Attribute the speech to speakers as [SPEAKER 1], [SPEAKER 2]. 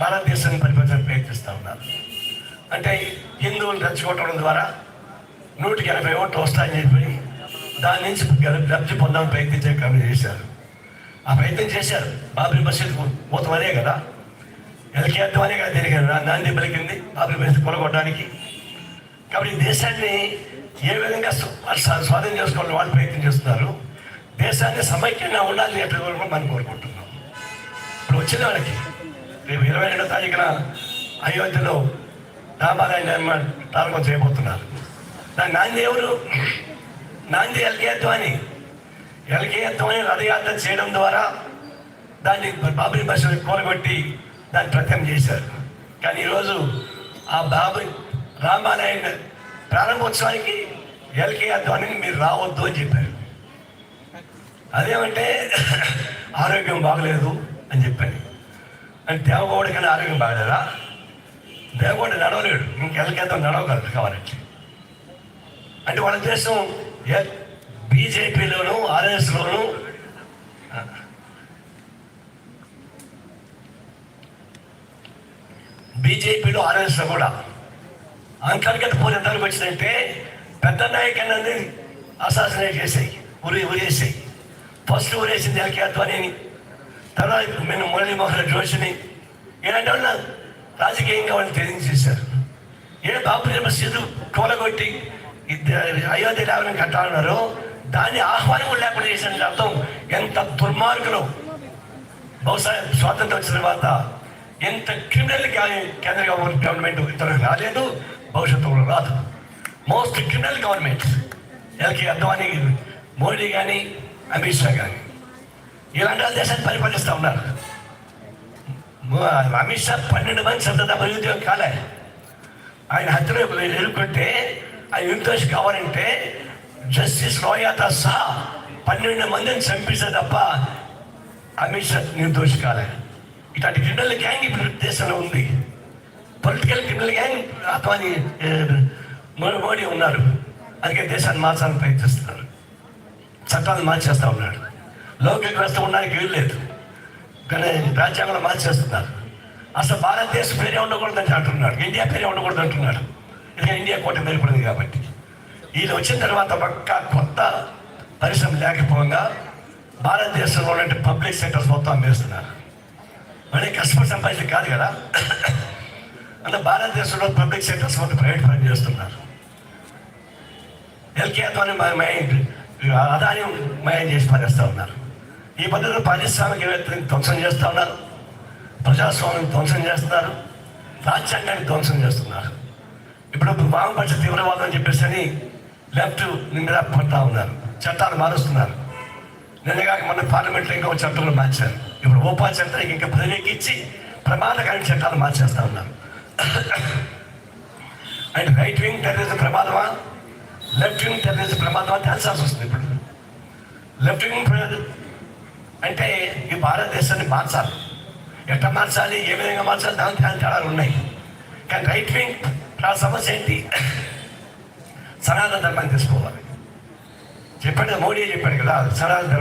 [SPEAKER 1] భారతదేశాన్ని పరిపాలించడానికి ప్రయత్నిస్తూ ఉన్నారు. అంటే హిందువులు రెచ్చగొట్టడం ద్వారా నూటికి ఎనభై ఓట్లు వస్తాయని చెప్పి దాని నుంచి లబ్ధి పొందాలని ప్రయత్నించే క్రమం చేశారు. ఆ ప్రయత్నం చేశారు. బాబరీ మసీద్ మూతం అనే కదా. ఎలకేద్దాం అనే కదా దీనికి నాంది పలికింది. బాబరీ మసీద్ కొనగొట్టడానికి. కాబట్టి దేశాన్ని ఏ విధంగా స్వాధీనం చేసుకోవాలని వాళ్ళు ప్రయత్నం చేస్తున్నారు. దేశాన్ని సమైక్యంగా ఉండాలి అనేటువంటి మనం కోరుకుంటున్నాం. ఇప్పుడు వచ్చిన వాళ్ళకి. రేపు ఇరవై రెండో తారీఖున అయోధ్యలో రామాలయ నిర్మాణ ప్రారంభం చేయబోతున్నారు. దాని నాంది ఎవరు? నాంది ఎల్కేయత్వం అని ఎల్కేయత్వం అని రథయాత్ర చేయడం ద్వారా దాన్ని బాబరీ మసీదు కూలగొట్టి దాన్ని ప్రత్యం చేశారు. కానీ ఈరోజు ఆ బాబరీ రామాలయం ప్రారంభోత్సవానికి ఎల్కే అని మీరు రావద్దు అని చెప్పారు. అదేమంటే ఆరోగ్యం బాగలేదు అని చెప్పాను అంటే దేవగౌడ కన్నా ఆరోగ్యం బాగలేదా? దేవగౌడ నడవలేడు. ఇంకెళ్ళకేద్దాం నడవగలదు కావాలంటే. అంటే వాళ్ళ దేశం బీజేపీలోను ఆర్ఎస్లోను. బీజేపీలో ఆర్ఎస్లో కూడా. అంతర్గత పోలి ఎంతవరకు వచ్చిందంటే పెద్ద నాయకులని అసాసినేట్ చేసాయి ఉరి ఉరేసాయి ఫస్ట్ ఉరేసింది ఊరేసింది ఎల్కేద్వాని తర్వాత మేము మురళీమోహన్ జోషిని ఇలాంటి వాళ్ళు రాజకీయంగా వాళ్ళని తెలియజేశారు ఏ బాబు మసీదు కూలగొట్టి ఇద్ద- అయోధ్య రావడం కట్టాలన్నారో దాన్ని ఆహ్వానం కూడా లేకుండా చేసిన అర్థం ఎంత దుర్మార్గులు. బహుశా స్వాతంత్రం వచ్చిన తర్వాత ఎంత క్రిమినల్ కేంద్ర గవర్నమెంట్ ఇంతవరకు రాలేదు భవిష్యత్తులో రాదు. Most criminal government L K Advani Modi కానీ అమిత్ షా కానీ ఇలాంటి వాళ్ళు దేశాన్ని పరిపాలిస్తూ ఉన్నారు. అమిత్ షా పన్నెండు మంది సొంత ఉద్యోగం కాలే. ఆయన హత్యలో ఎదుర్కొంటే ఆయన యుద్ధోష్ కావాలంటే జస్టిస్ లోయాతో సహా పన్నెండు మందిని చంపిస్తే తప్ప అమిత్ షా నిర్దోషి కాలే. ఇట్లాంటి క్రిమినల్ గ్యాంగ్ ఇప్పుడు దేశంలో ఉంది. పొలిటికల్ క్రిమినల్ గ్యాంగ్ అతని మోడీ ఉన్నారు. అందుకే దేశాన్ని మార్చాలని ప్రయత్నిస్తున్నారు. చట్టాలు మార్చేస్తూ ఉన్నాడు. లౌకిక వ్యవస్థ ఉండడానికి వీలు లేదు. కానీ రాజ్యాంగంలో మార్చేస్తున్నారు. అసలు భారతదేశం పేరే ఉండకూడదని అంటున్నాడు ఇండియా పేరే ఉండకూడదు అంటున్నాడు ఇది ఇండియా కోట మేలుపడింది కాబట్టి. వీళ్ళు వచ్చిన తర్వాత పక్క కొత్త పరిశ్రమ లేకపోగా భారతదేశంలో ఉన్నటువంటి పబ్లిక్ సెక్టర్స్ మొత్తం అమ్మేస్తున్నారు. మళ్ళీ కస్టమర్ సంపాదించి కాదు కదా. అంటే భారతదేశంలో పబ్లిక్ సెక్టర్స్ మొత్తం ప్రైవేట్ పని చేస్తున్నారు. ఎల్కేతోని మైండ్ అదాని మయం చేసి పనిస్తూ ఉన్నారు. ఈ పద్ధతిలో పారిశ్రామికవేత్తని ధ్వంసం చేస్తూ ఉన్నారు. ప్రజాస్వామ్యం ధ్వంసం చేస్తున్నారు. రాజ్యాంగాన్ని ధ్వంసం చేస్తున్నారు. ఇప్పుడు వామపక్ష తీవ్రవాదం అని చెప్పేసి అని లెఫ్ట్ నిండా పడతా ఉన్నారు. చట్టాలు మారుస్తున్నారు. నిన్నగాక మన పార్లమెంట్లో ఇంకా ఒక చట్టాలు మార్చారు. ఇప్పుడు ఓపా చట్టానికి ఇంకా ప్రత్యేకించి ప్రమాదకరమైన చట్టాలు మార్చేస్తూ ఉన్నారు. అండ్ రైట్ వింగ్ టెర్రరిజం ప్రమాదమా? లెఫ్ట్ వింగ్ టెర్రరిజం ప్రమాదమా? తేల్చాల్సి వస్తుంది ఇప్పుడు. లెఫ్ట్ వింగ్ అంటే ఈ భారతదేశాన్ని మార్చాలి. ఎట్లా మార్చాలి? ఏ విధంగా మార్చాలి? దాని దాని తేడాలు ఉన్నాయి. కానీ రైట్ వింగ్ ఆ సమస్య ఏంటి? సనాతన ధర్మాన్ని తీసుకోవాలి. చెప్పాడు మోడీ చెప్పాడు కదా సనాతన ధర్మం